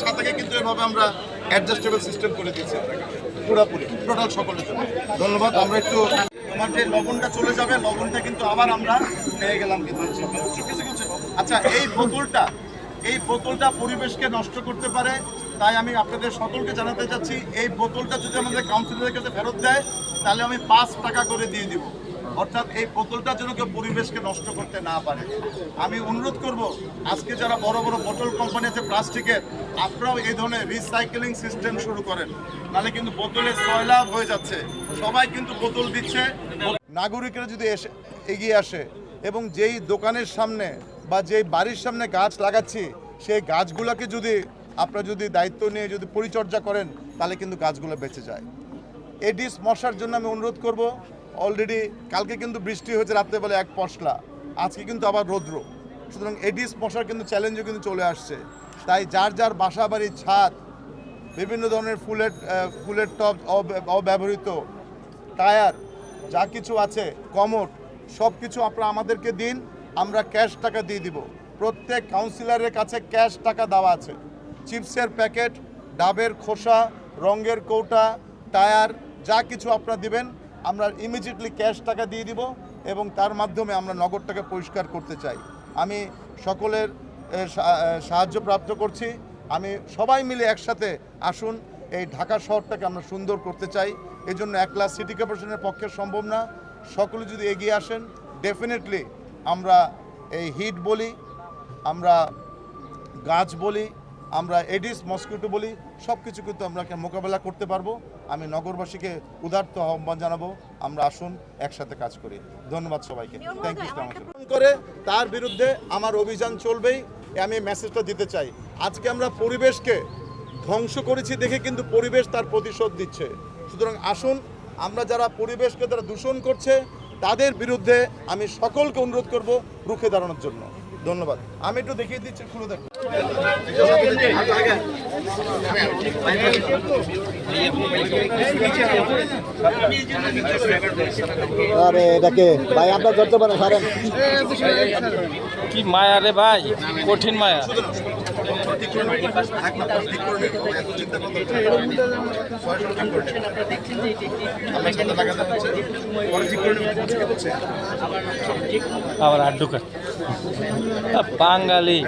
ছাতাকে কিন্তু এভাবে আমরা অ্যাডজাস্টেবল সিস্টেম করে দিয়েছি আপনাকে পুরোপুরি, টোটাল সকলের জন্য ধন্যবাদ, আমরা একটু আমার যে লবণটা চলে যাবে, লবণটা কিন্তু আবার আমরা পেয়ে গেলাম কিন্তু? আচ্ছা এই বোতলটা এই বোতলটা পরিবেশকে নষ্ট করতে পারে তাই আমি আপনাদের সকলকে জানাতে চাচ্ছি, এই বোতলটা যদি আমাদের কাউন্সিলরের কাছে ফেরত দেয়, তাহলে আমি পাঁচ টাকা করে দিয়ে দিব। অর্থাৎ এই বোতলটা যেন কেউ পরিবেশকে নষ্ট করতে না পারে। আমি অনুরোধ করব, আজকে যারা বড় বড় বোতল কোম্পানি আছে প্লাস্টিকের, আপনারাও এই ধরনের রিসাইকেলিং সিস্টেম শুরু করেন। নাহলে কিন্তু বোতলে সয়লাভ হয়ে যাচ্ছে। সবাই কিন্তু বোতল দিচ্ছে। নাগরিকরা যদি এসে এগিয়ে আসে এবং যেই দোকানের সামনে বা যেই বাড়ির সামনে গাছ লাগাচ্ছি, সেই গাছগুলোকে যদি আপনারা যদি দায়িত্ব নিয়ে যদি পরিচর্যা করেন, তাহলে কিন্তু গাছগুলো বেঁচে যায়। এডিস মশার জন্য আমি অনুরোধ করব, অলরেডি কালকে কিন্তু বৃষ্টি হয়েছে রাত্রেবেলা এক পশলা, আজকে কিন্তু আবার রৌদ্র। সুতরাং এডিস মশার কিন্তু চ্যালেঞ্জও কিন্তু চলে আসছে। তাই যার যার বাসা বাড়ির ছাদ, বিভিন্ন ধরনের ফুলের ফুলের অব্য- অব্যবহৃত, টায়ার, যা কিছু আছে, কমোড সব কিছু আপনারা আমাদেরকে দিন, আমরা ক্যাশ টাকা দিয়ে দিব। প্রত্যেক কাউন্সিলরের কাছে ক্যাশ টাকা দেওয়া আছে। চিপসের প্যাকেট, ডাবের খোসা, রঙের কৌটা, টায়ার, যা কিছু আপনারা দিবেন, আমরা ইমিডিয়েটলি ক্যাশ টাকা দিয়ে দিব এবং তার মাধ্যমে আমরা নগরটাকে পরিষ্কার করতে চাই। আমি সকলের সাহায্য প্রাপ্ত করছি। আমি সবাই মিলে একসাথে আসুন, এই ঢাকা শহরটাকে আমরা সুন্দর করতে চাই। এই জন্য একলা সিটি কর্পোরেশনের পক্ষে সম্ভব না। সকলে যদি এগিয়ে আসেন ডেফিনেটলি আমরা এই হিট বলি, আমরা গাছ বলি আমরা এডিস মস্কিটো বলি সব কিছু কিন্তু আমরা মোকাবেলা করতে পারব। আমি নগরবাসীকে উদার্ত আহ্বান জানাব আমরা আসুন একসাথে কাজ করি। ধন্যবাদ সবাইকে। থ্যাংক ইউ করে তার বিরুদ্ধে আমার অভিযান চলবেই আমি মেসেজটা দিতে চাই। আজকে আমরা পরিবেশকে ধ্বংস করেছি দেখে কিন্তু পরিবেশ তার প্রতিশোধ দিচ্ছে সুতরাং আসুন আমরা যারা পরিবেশকে যারা দূষণ করছে তাদের বিরুদ্ধে আমি সকলকে অনুরোধ করব রুখে দাঁড়ানোর জন্য। ধন্যবাদ। আমি একটু দেখিয়ে দিচ্ছি খুলে দেখো। আরে এটাকে ভাই আপনার ধরতে পারেন সারেন। কি মায়া রে ভাই? কঠিন মায়া। আবার আড্ডুকা বাঙালি।